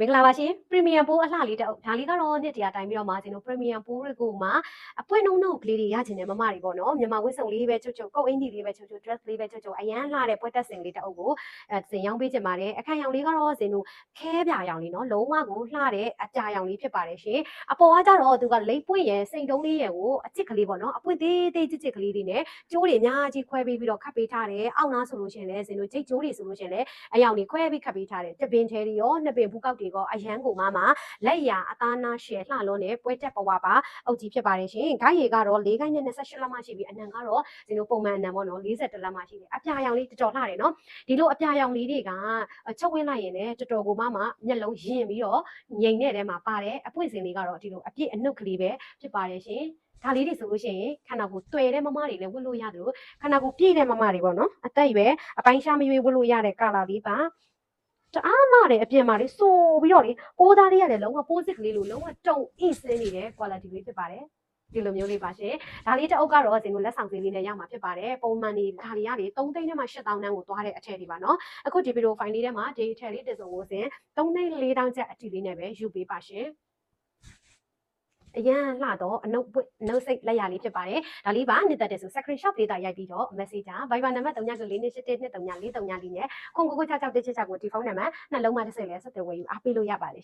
မင်္ဂလာပါရှင်ပရီမီယံပိုးအလှလေးတစ်အုပ်ဒါလေးကတော့နှစ်တရာတိုင်းပြီးတော့မှဇင်တို့ပရီမီယံပိုးတွေကိုမှအပွင့်နှုံနှုံကလေးတွေရချင်တဲ့မမတွေပေါ့နော်မြန်မာဝတ်စုံလေးပဲချွတ်ချွတ်ကုတ်အင်ကြီးလေးပဲချွတ်ချွတ် dress လေးပဲချွတ်ချွတ်အရန်လှတဲ့ပွဲတက်စင်လေးတစ်အုပ်ကိုအဲဇင်ရောင်းပေးချင်ပါတယ်အခန့်ရောင်လေးကတော့ဇင်တို့ခဲပြာရောင်လေးနော်လုံးဝကိုလှတဲ့အပြာရောင်လေးဖြစ်ပါတယ်ရှင်အပေါ်ကကြတော့သူကလိပ်ပွင့်ရဲ့စိန်တုံးလေးရဲ့ကိုအချစ်ကလေးပေါ့နော်အပွင့်သေးသေးချစ်ချစ်ကလေးတွေနဲ့ကျိုးတွေအများကြီးခွဲပေးပြီးတော့ခတ်ပေးထားတယ်အောက်နားဆိုလို့ရှိရင်လည်းဇင်တို့ချိတ်ကျိုးတွေဆိုလို့ရှိရင်လည်းအယောင်တွေခွဲပြီးခတ်ပေးထားတယ်တပင်သေးတွေရောနှစ်ပင်ဘူးကောက်တွေရောအရန်ကိုမှမှာလက်ရာအသားနာရှယ်လှလုံးနဲ့ပွဲတက်ပဝါပါအုပ်ကြီးဖြစ်ပါတယ်ရှင်။ဂိုက်ရီကတော့၄ဂိုက်နဲ့28လက်မှရှိပြီးအနံကတော့ဒီလိုပုံမှန်အနံပေါ့နော်40လက်မှရှိတယ်။အပြာရောင်လေးတော်တော်လှတယ်နော်။ဒီလိုအပြာရောင်လေးတွေကအချုပ်ဝင်လိုက်ရင်လည်းတော်တော်ကိုမှမှမျက်လုံးရင်ပြီးတော့ငိန်တဲ့ထဲမှာပါတယ်။အပွင့်စင်လေးကတော့ဒီလိုအပြည့်အနှုတ်ကလေးပဲဖြစ်ပါတယ်ရှင်။ဒါလေးတွေဆိုလို့ရှိရင်ခန္ဓာကိုယ်တွေ့တဲ့မမတွေလည်းဝတ်လို့ရတယ်လို့ခန္ဓာကိုယ်ပြည့်တဲ့မမတွေပေါ့နော်အသက်အရွယ်အပိုင်းရှားမရွေးဝတ်လို့ရတဲ့ကာလာလေးပါ တအားမတယ်အပြင်မှာလေးစိုးပြီးတော့လေပိုးသားလေးရတယ်လုံးဝပိုးစစ်ကလေးလိုလုံးဝတုံအိစင်းနေတဲ့ quality လေးဖြစ်ပါတယ်ဒီလိုမျိုးလေးပါရှင်ဒါလေးတစ်အုပ်ကတော့ဇင်ကိုလက်ဆောင်စင်းလေးနဲ့ရမှာဖြစ်ပါတယ်ပုံမှန်နေဒါလေးကလေ3သိန်းနဲ့မှ8000တန်းကိုသွားတဲ့အထက်တွေပါနော်အခုဒီဗီဒီယိုဖိုင်လေးထဲမှာဒီအထက်လေးတစ်စုံကိုစင်3သိန်း4တောင်းချက်အတီလေးနဲ့ပဲယူပေးပါရှင် အရန်လှတော့အနုပ်ပွင့်အနုပ်စိတ်လက်ရလေးဖြစ်ပါတယ်။ဒါလေးပါနှစ်သက်တဲ့ဆို screenshot လေးတာရိုက်ပြီးတော့ messenger Viber နံပါတ်3994272343နဲ့ခွန်ကိုကို6666ကိုဒီဖုန်းနံပါတ်နှလုံးမတစ်စိတ်လဲဆက်သွယ်ဝယ်ယူအားပေးလို့ရပါတယ်